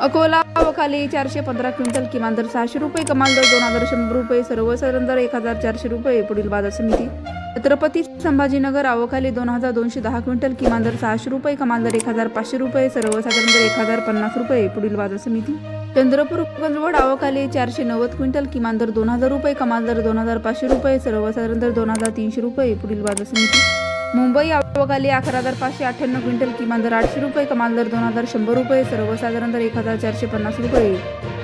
अकोला वखाली चारशे पंधरा क्विंटल किमान दर सहाशे रुपये कमाल दर दोन हजार शंभर रुपये सर्वसाधारण दर एक हजार चारशे रुपये पुढील बाजार समिती. छत्रपती संभाजीनगर अवखाली दोन हजार दोनशे दहा क्विंटल किमान दर सहाशे रुपये कमाल दर एक हजार पाचशे रुपये सर्वसाधारण दर एक हजार पन्नास रुपये पुढील बाजार समिती. चंद्रपूर गंजवड आवकाली चारशे नव्वद क्विंटल किमान दर दोन हजार रुपये कमाल दर दोन हजार पाचशे रुपये सर्वसाधारण दर दोन हजार तीनशे रुपये पुढील बाजार समिती. मुंबई आवकाली अकरा हजार पाचशे अठ्ठ्याण्णव क्विंटल किमान दर आठशे रुपये कमाल दर दोन हजार शंभर रुपये सर्वसाधारण दर एक हजार चारशे पन्नास रुपये.